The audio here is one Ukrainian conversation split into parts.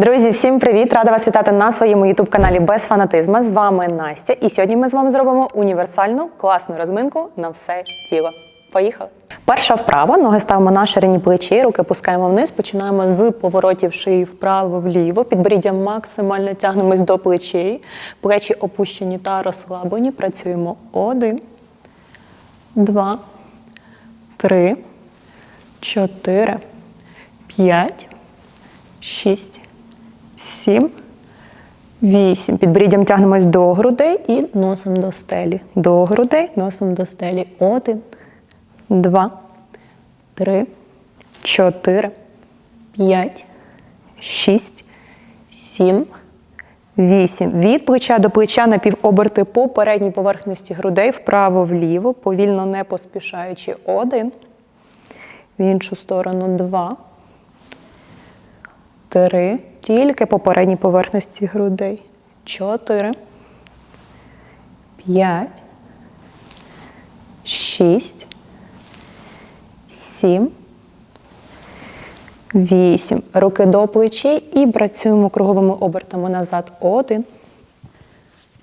Друзі, всім привіт! Рада вас вітати на своєму ютуб-каналі без фанатизма. З вами Настя. І сьогодні ми з вами зробимо універсальну класну розминку на все тіло. Поїхали! Перша вправа. Ноги ставимо на ширині плечі, руки пускаємо вниз. Починаємо з поворотів шиї вправо-вліво. Підборіддя максимально тягнемось до плечей. Плечі опущені та розслаблені. Працюємо один, два, три, чотири, п'ять, шість. Сім, вісім. Підборіддям тягнемось до грудей і носом до стелі. До грудей, носом до стелі. Один, два, три, чотири, п'ять, шість, сім, вісім. Від плеча до плеча напівоберти по передній поверхності грудей вправо-вліво, повільно не поспішаючи. Один. В іншу сторону два три, тільки по передній поверхності грудей. Чотири, п'ять, шість, сім, вісім. Руки до плечей і працюємо круговими обертами назад. Один,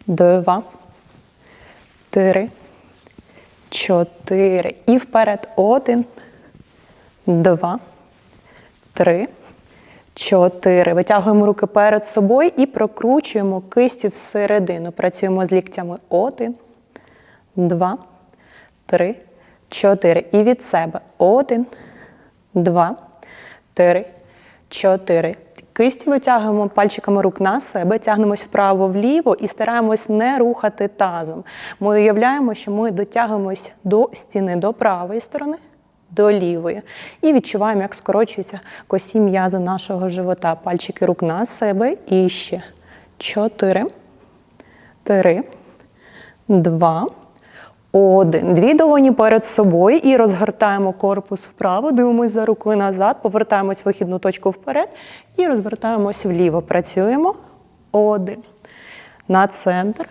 два, три, чотири. І вперед. Один, два, три. Чотири. Витягуємо руки перед собою і прокручуємо кисті всередину. Працюємо з ліктями. Один, два, три, чотири. І від себе. Один, два, три, чотири. Кисті витягуємо пальчиками рук на себе, тягнемось вправо-вліво і стараємось не рухати тазом. Ми уявляємо, що ми дотягуємось до стіни до правої сторони до лівої. І відчуваємо, як скорочуються косі м'язи нашого живота. Пальчики рук на себе. І ще. Чотири, три, два, один. Дві долоні перед собою і розгортаємо корпус вправо, дивимося за рукою назад, повертаємось в вихідну точку вперед і розвертаємось вліво. Працюємо. Один. На центр.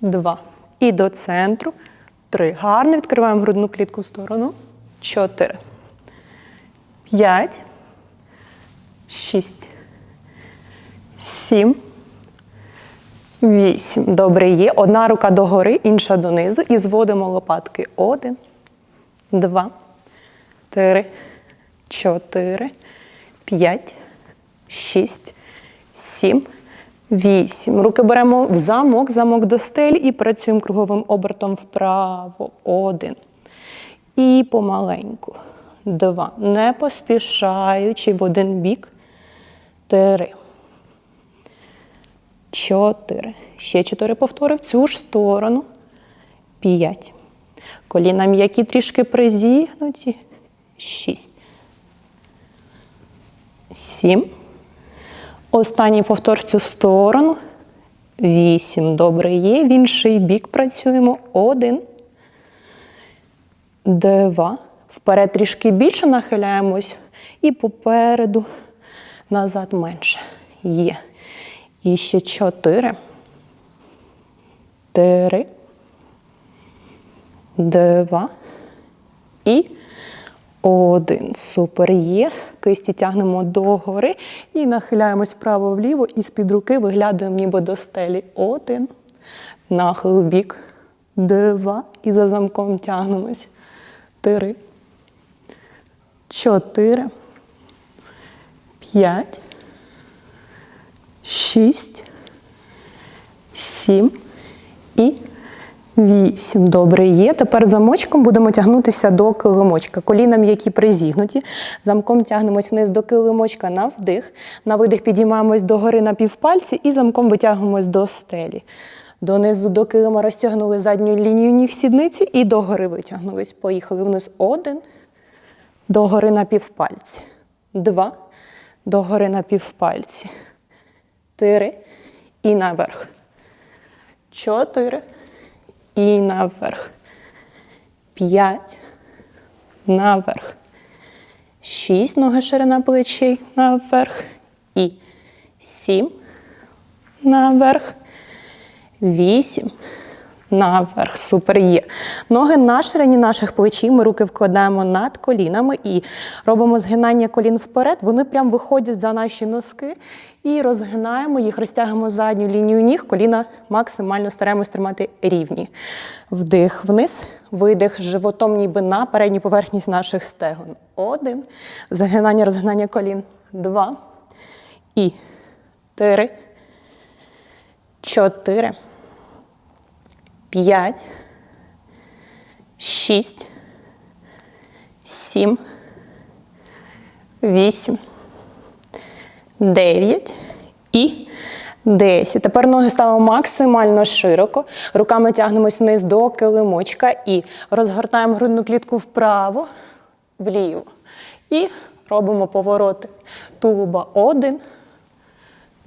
Два. І до центру. Три. Гарно відкриваємо грудну клітку в сторону. Чотири. П'ять. Шість. Сім. Вісім. Добре є. Одна рука догори, інша донизу. І зводимо лопатки. Один, два, три, чотири, п'ять, шість, сім, вісім. Руки беремо в замок, замок до стелі і працюємо круговим обертом вправо. Один. І помаленьку. Два. Не поспішаючи в один бік. Три. Чотири. Ще чотири повтори в цю ж сторону. П'ять. Коліна м'які трішки призігнуті. Шість. Сім. Останній повтор в цю сторону. Вісім. Добре є. В інший бік працюємо. Один два. Вперед трішки більше нахиляємось. І попереду назад менше. Є. І ще чотири. Три. Два. І один. Супер є. Кисті тягнемо догори і нахиляємось вправо-вліво. І з-під руки виглядаємо ніби до стелі. Один. Нахил в бік. Два. І за замком тягнемось три, чотири, п'ять, шість, сім і вісім. Добре є. Тепер замочком будемо тягнутися до килимочка. Коліна м'які призігнуті. Замком тягнемось вниз до килимочка на вдих. На видих підіймаємось догори на півпальці і замком витягуємось до стелі. Донизу до килима розтягнули задню лінію ніг сідниці і догори витягнулись. Поїхали вниз. Один. Догори на півпальці. Два. Догори на півпальці. Три. І наверх. Чотири. І наверх. П'ять. Наверх. Шість. Ноги ширина плечей. Наверх. І сім. Наверх. Вісім. Наверх. Супер є. Ноги на ширині наших плечів. Ми руки вкладаємо над колінами і робимо згинання колін вперед. Вони прям виходять за наші носки і розгинаємо їх, розтягуємо задню лінію ніг, коліна максимально стараємось тримати рівні. Вдих вниз, видих животом ніби на передню поверхність наших стегон. Один. Загинання, розгинання колін. Два. І три. Чотири. П'ять. Шість. Сім. Вісім. 9 і 10. Тепер ноги ставимо максимально широко. Руками тягнемось вниз до килимочка і розгортаємо грудну клітку вправо, вліво. І робимо повороти тулуба. Один,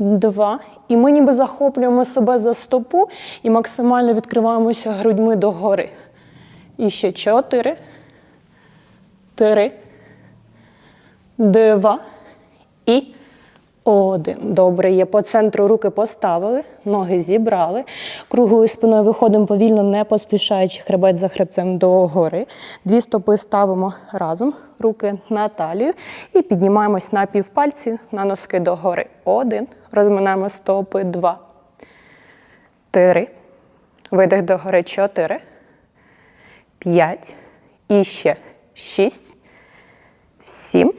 два. І ми ніби захоплюємо себе за стопу і максимально відкриваємося грудьми догори. І ще чотири, три, два і один. Добре, є по центру руки поставили, ноги зібрали. Круглою спиною виходимо повільно, не поспішаючи хребет за хребцем догори. Дві стопи ставимо разом, руки на талію і піднімаємось на півпальці на носки догори. Один. Розминаємо стопи. Два. Три. Видих догори. Чотири. П'ять. І ще шість. Сім.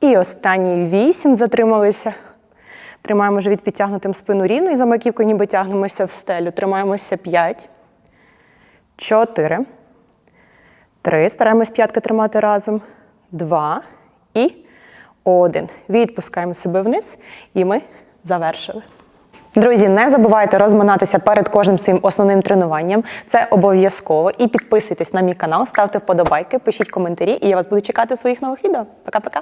І останній вісім. Затрималися. Тримаємо живіт підтягнутим спину рівно і за ніби тягнемося в стелю. Тримаємося п'ять. Чотири. Три. Стараємось п'ятки тримати разом. Два. І один. Відпускаємо себе вниз. І ми завершили. Друзі, не забувайте розминатися перед кожним своїм основним тренуванням. Це обов'язково. І підписуйтесь на мій канал, ставте вподобайки, пишіть коментарі, і я вас буду чекати в своїх нових відео. Пока-пока!